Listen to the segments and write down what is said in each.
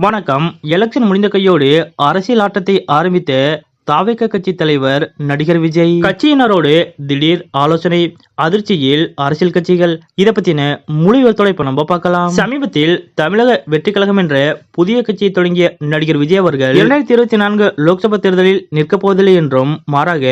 வணக்கம். எலெக்ஷன் முடிந்த கையோடு அரசியல் ஆட்டத்தை ஆரம்பித்த தாவேக கட்சி தலைவர் நடிகர் விஜய். கட்சியினரோடு திடீர் ஆலோசனை அதிர்ச்சியில் அரசியல் கட்சிகள். இதை பத்தின முழு விவரத்தோட இப்ப நம்ம பார்க்கலாம். சமீபத்தில் தமிழக வெற்றி கழகம் என்ற புதிய கட்சியை தொடங்கிய நடிகர் விஜய் அவர்கள் இரண்டாயிரத்தி இருபத்தி நான்கு லோக்சபா தேர்தலில் நிற்கப் போவதில்லை என்றும் மாறாக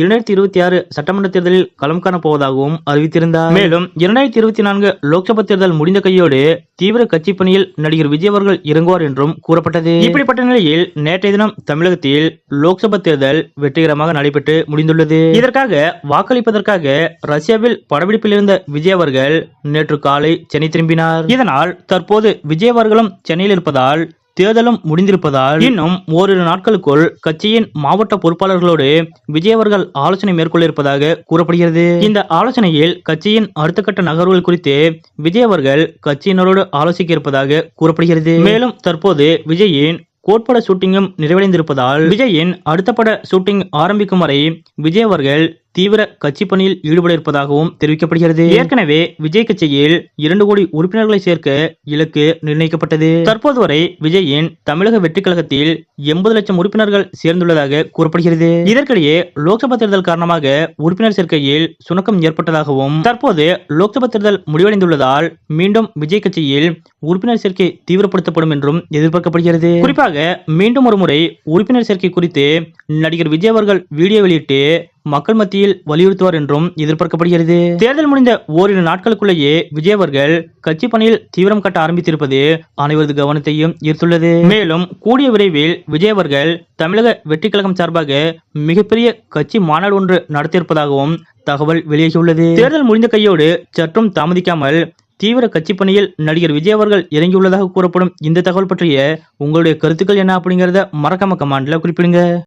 இரண்டாயிரத்தி இருபத்தி ஆறு சட்டமன்ற தேர்தலில் களம் காணப்போவதாகவும் அறிவித்திருந்தார். மேலும் இரண்டாயிரத்தி இருபத்தி நான்கு லோக்சபா தேர்தல் முடிந்த கையோடு தீவிர கட்சி பணியில் நடிகர் விஜய் அவர்கள் இறங்குவார் என்றும் கூறப்பட்டது. இப்படிப்பட்ட நிலையில் நேற்றைய தினம் தமிழகத்தில் லோக்சபா தேர்தல் வெற்றிகரமாக நடைபெற்று முடிந்துள்ளது. இதற்காக வாக்களிப்பதற்காக ரஷ்யாவில் படப்பிடிப்பில் இருந்த விஜய் அவர்கள் நேற்று காலை சென்னை திரும்பினார். இதனால் தற்போது விஜய் அவர்களும் சென்னையில் இருப்பதால் தேர்தலும் முடிந்திருப்பதால் இன்னும் ஓரிரு நாட்களுக்குள் கட்சியின் மாவட்ட பொறுப்பாளர்களோடு விஜய் அவர்கள் ஆலோசனை மேற்கொள்ள இருப்பதாக கூறப்படுகிறது. இந்த ஆலோசனையில் கட்சியின் அடுத்த கட்ட நகர்வுகள் குறித்து விஜய் அவர்கள் கட்சியினரோடு ஆலோசிக்க இருப்பதாக கூறப்படுகிறது. மேலும் தற்போது விஜயின் கோட்பட ஷூட்டிங்கும் நிறைவடைந்திருப்பதால் விஜயின் அடுத்த பட ஷூட்டிங் ஆரம்பிக்கும் வரை விஜய் அவர்கள் தீவிர கட்சி பணியில் ஈடுபட இருப்பதாகவும் தெரிவிக்கப்படுகிறது. ஏற்கனவே விஜய் கட்சியில் இரண்டு கோடி உறுப்பினர்களை சேர்க்க இலக்கு நிர்ணயிக்கப்பட்டது. தற்போது வரை விஜயின் தமிழக வெற்றி கழகத்தில் எண்பது லட்சம் உறுப்பினர்கள் சேர்ந்துள்ளதாக கூறப்படுகிறது. இதற்கிடையே லோக்சபா தேர்தல் காரணமாக உறுப்பினர் சேர்க்கையில் சுணக்கம் ஏற்பட்டதாகவும் தற்போது லோக்சபா தேர்தல் முடிவடைந்துள்ளதால் மீண்டும் விஜய் கட்சியில் உறுப்பினர் சேர்க்கை தீவிரப்படுத்தப்படும் என்றும் எதிர்பார்க்கப்படுகிறது. குறிப்பாக மீண்டும் ஒரு முறை உறுப்பினர் சேர்க்கை குறித்து நடிகர் விஜய் அவர்கள் வீடியோ வெளியிட்டு மக்கள் மத்தியில் வலியுறுத்துவார் என்றும் எதிர்பார்க்கப்படுகிறது. தேர்தல் முடிந்த ஓரிரு நாட்களுக்குள்ளேயே விஜய் அவர்கள் கட்சி பணியில் தீவிரம் கட்ட ஆரம்பித்திருப்பது அனைவரது கவனத்தையும் ஈர்த்துள்ளது. மேலும் கூடிய விரைவில் விஜய் அவர்கள் தமிழக வெற்றி கழகம் சார்பாக மிகப்பெரிய கட்சி மாநாடு ஒன்று நடத்தியிருப்பதாகவும் தகவல் வெளியாகியுள்ளது. தேர்தல் முடிந்த கையோடு சற்றும் தாமதிக்காமல் தீவிர கட்சி பணியில் நடிகர் விஜய் அவர்கள் இறங்கியுள்ளதாக கூறப்படும் இந்த தகவல் பற்றிய உங்களுடைய கருத்துக்கள் என்ன அப்படிங்கறத மறக்காம கமாண்ட்ல குறிப்பிடுங்க.